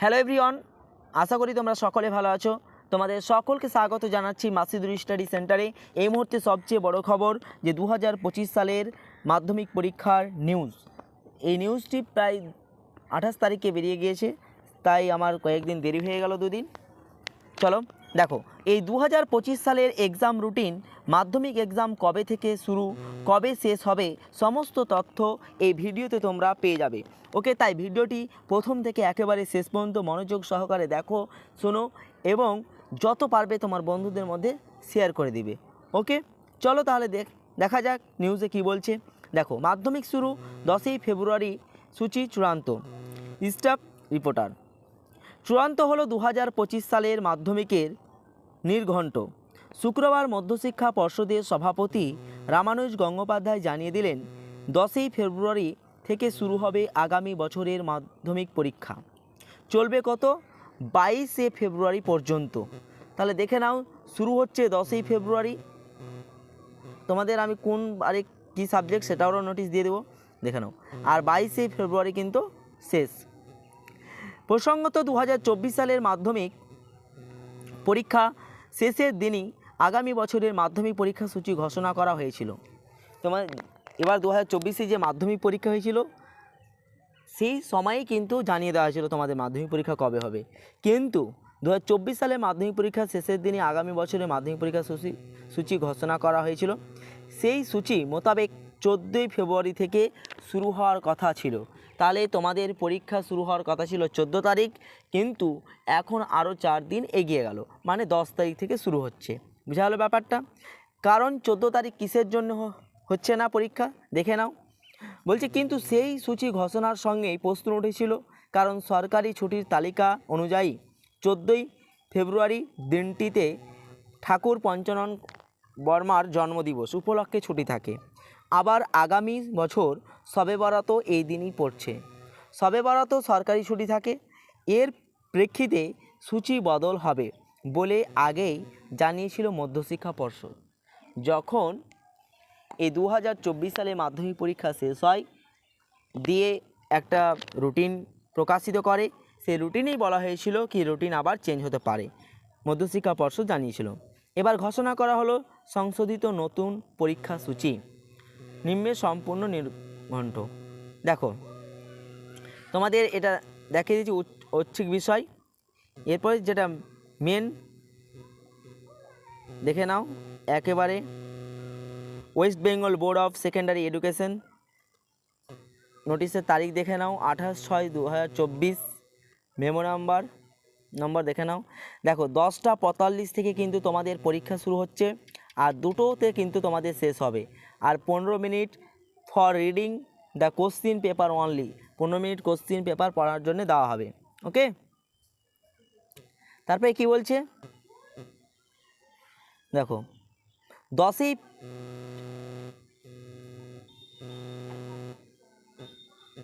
Hello everyone আশা করি তোমরা সকলে ভালো আছো। তোমাদের সকলকে স্বাগত জানাচ্ছি মাসিদুর স্টাডি সেন্টারে এই মুহূর্তে সবচেয়ে বড় খবর যে দু হাজার পঁচিশ সালের মাধ্যমিক পরীক্ষার নিউজ এই নিউজটি প্রায় আঠাশ তারিখে বেরিয়ে গিয়েছে, তাই আমার কয়েকদিন দেরি হয়ে গেল দুদিন। চলো দেখো, এই দু হাজার পঁচিশ সালের এক্সাম রুটিন মাধ্যমিক এক্সাম কবে থেকে শুরু, কবে শেষ হবে, সমস্ত তথ্য এই ভিডিওতে তোমরা পেয়ে যাবে। ওকে তাই ভিডিওটি প্রথম থেকে একেবারে শেষ পর্যন্ত মনোযোগ সহকারে দেখো, শোনো এবং যত পারবে তোমার বন্ধুদের মধ্যে শেয়ার করে দিবে। ওকে চলো তাহলে দেখ দেখা যাক নিউজে কি বলছে। দেখো, মাধ্যমিক শুরু দশই ফেব্রুয়ারি, সূচি চূড়ান্ত। স্টাফ রিপোর্টার চূড়ান্ত হলো দু হাজার পঁচিশ সালের মাধ্যমিকের নির্ঘণ্ট। শুক্রবার মধ্যশিক্ষা পর্ষদের সভাপতি রামানুজ গঙ্গোপাধ্যায় জানিয়ে দিলেন, দশই ফেব্রুয়ারি থেকে শুরু হবে আগামী বছরের মাধ্যমিক পরীক্ষা। চলবে কত? বাইশে ফেব্রুয়ারি পর্যন্ত। তাহলে দেখে নাও, শুরু হচ্ছে দশই ফেব্রুয়ারি। তোমাদের আমি কোন আরে কী সাবজেক্ট সেটাও নোটিশ দিয়ে দেবো। দেখে নাও। আর বাইশে ফেব্রুয়ারি কিন্তু শেষ। প্রসঙ্গত দু হাজার চব্বিশ সালের মাধ্যমিক পরীক্ষা শেষের দিনই আগামী বছরের মাধ্যমিক পরীক্ষা সূচি ঘোষণা করা হয়েছিল। তোমার এবার দু হাজার যে মাধ্যমিক পরীক্ষা হয়েছিল, সেই সময়েই কিন্তু জানিয়ে দেওয়া হয়েছিল তোমাদের মাধ্যমিক পরীক্ষা কবে হবে। কিন্তু দু সালে মাধ্যমিক পরীক্ষা শেষের দিনই আগামী বছরের মাধ্যমিক পরীক্ষা সূচি সূচি ঘোষণা করা হয়েছিল। সেই সূচি মোতাবেক চোদ্দোই ফেব্রুয়ারি থেকে শুরু হওয়ার কথা ছিল। তাহলে তোমাদের পরীক্ষা শুরু হওয়ার কথা ছিল চোদ্দ তারিখ, কিন্তু এখন আরও চার দিন এগিয়ে গেল মানে দশ তারিখ থেকে শুরু হচ্ছে। বুঝা গেলো ব্যাপারটা? কারণ চোদ্দ তারিখ কিসের জন্য হচ্ছে না পরীক্ষা? দেখে নাও। বলছে, কিন্তু সেই সূচি ঘোষণার সঙ্গেই প্রশ্ন উঠেছিল, কারণ সরকারি ছুটির তালিকা অনুযায়ী চোদ্দোই ফেব্রুয়ারি দিনটিতে ঠাকুর পঞ্চানন বর্মার জন্মদিবস উপলক্ষে ছুটি থাকে। আবার আগামী বছর সবে বরাতও এই দিনই পড়ছে। সবে বরাতও সরকারি ছুটি থাকে, এর প্রেক্ষিতে সূচি বদল হবে বলে আগেই জানিয়েছিল মধ্যশিক্ষা পর্ষদ। যখন এই দু হাজার চব্বিশ সালে মাধ্যমিক পরীক্ষা শেষ হয়, দিয়ে একটা রুটিন প্রকাশিত করে, সেই রুটিনেই বলা হয়েছিল কি রুটিন আবার চেঞ্জ হতে পারে, মধ্যশিক্ষা পর্ষদ জানিয়েছিল। এবার ঘোষণা করা হলো সংশোধিত নতুন পরীক্ষা সূচি। নিম্নে সম্পূর্ণ নির্ঘণ্ট। দেখো, তোমাদের এটা দেখিয়ে উচ্চ- ঐচ্ছিক বিষয়। এরপরে যেটা মেন দেখে নাও, একেবারে West Bengal board of secondary education নোটিশের তারিখ দেখে নাও, আঠাশ ছয় দু হাজার চব্বিশ। মেমো নাম্বার নম্বর দেখে নাও। দেখো, দশটা পঁয়তাল্লিশ থেকে কিন্তু তোমাদের পরীক্ষা শুরু হচ্ছে। আর দুটোতে কিন্তু তোমাদের শেষ হবে। আর পনেরো minute for reading the question paper only পনেরো মিনিট কোশ্চিন পেপার পড়ার জন্য দেওয়া হবে। ওকে তারপরে কি বলছে? দেখো, দশই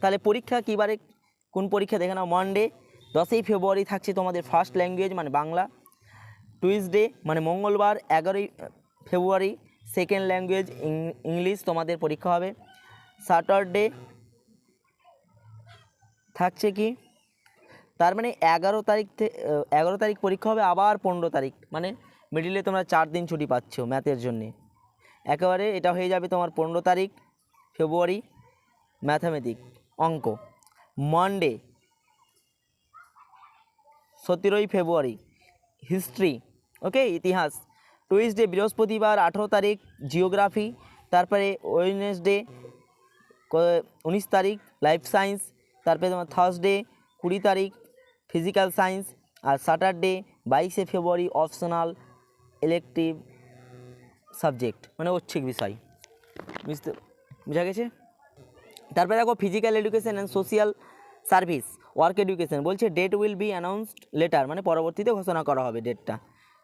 তাহলে পরীক্ষা কীবারে কোন পরীক্ষা? দেখে নাও মানডে দশই ফেব্রুয়ারি থাকছে তোমাদের ফার্স্ট ল্যাঙ্গুয়েজ মানে বাংলা। টুইসডে মানে মঙ্গলবার, এগারোই ফেব্রুয়ারি সেকেন্ড ল্যাঙ্গুয়েজ ইংলিশ তোমাদের পরীক্ষা হবে। স্যাটারডে থাকছে কি? তার মানে এগারো তারিখ থেকে এগারো তারিখ পরীক্ষা হবে, আবার পনেরো তারিখ। মানে মিডিলে তোমরা চার দিন ছুটি পাচ্ছ ম্যাথের জন্যে। একেবারে এটা হয়ে যাবে তোমার পনেরো তারিখ, ফেব্রুয়ারি ম্যাথামেটিক অঙ্ক। মানডে সতেরোই ফেব্রুয়ারি হিস্ট্রি ওকে ইতিহাস। টুইসডে, বৃহস্পতিবার, আঠেরো তারিখ, জিওগ্রাফি, তারপরে ওয়েনেসডে উনিশ তারিখ, লাইফ সায়েন্স, তারপরে তোমার থার্সডে, কুড়ি তারিখ, ফিজিক্যাল সায়েন্স, আর স্যাটারডে, বাইশে ফেব্রুয়ারি, অপশনাল, ইলেকটিভ সাবজেক্ট। মানে ঐচ্ছিক বিষয়। বুঝতে, বোঝা গেছে? তারপরে দেখো, physical education and social service, work education. বলছে, date will be announced later মানে পরবর্তীতে ঘোষণা করা হবে ডেটটা।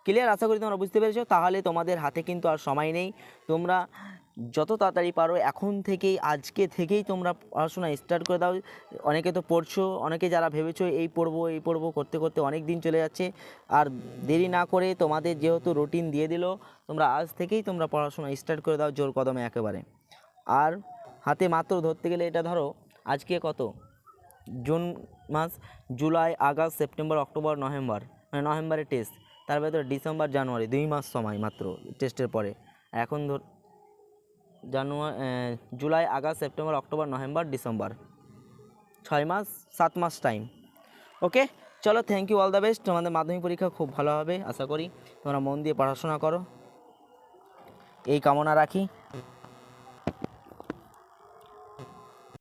ক্লিয়ার আশা করি তোমরা বুঝতে পেরেছ। তাহলে তোমাদের হাতে কিন্তু আর সময় নেই। তোমরা যত তাড়াতাড়ি পারো, এখন থেকেই, আজকে থেকেই তোমরা পড়াশোনা স্টার্ট করে দাও। অনেকে তো পড়ছো, অনেকে যারা ভেবেছো এই পড়ব এই পড়ব, করতে করতে অনেক দিন চলে যাচ্ছে। আর দেরি না করে তোমাদের যেহেতু রুটিন দিয়ে দিল, তোমরা আজ থেকেই তোমরা পড়াশোনা স্টার্ট করে দাও জোর কদমে একেবারে। আর হাতে মাত্র ধরতে গেলে এটা ধরো, আজকে কত? জুন মাস, July, August, September, October, November. মানে নভেম্বরের টেস্ট তার ভেতরে ডিসেম্বর, জানুয়ারি, দুই মাস সময় মাত্র টেস্টের পরে। এখন ধর January July, August, September, October, November, December. ছয় মাস, সাত মাস টাইম ওকে চলো thank you all the best তোমাদের মাধ্যমিক পরীক্ষা খুব ভালো হবে, আশা করি। তোমরা মন দিয়ে পড়াশোনা করো। এই কামনা রাখি।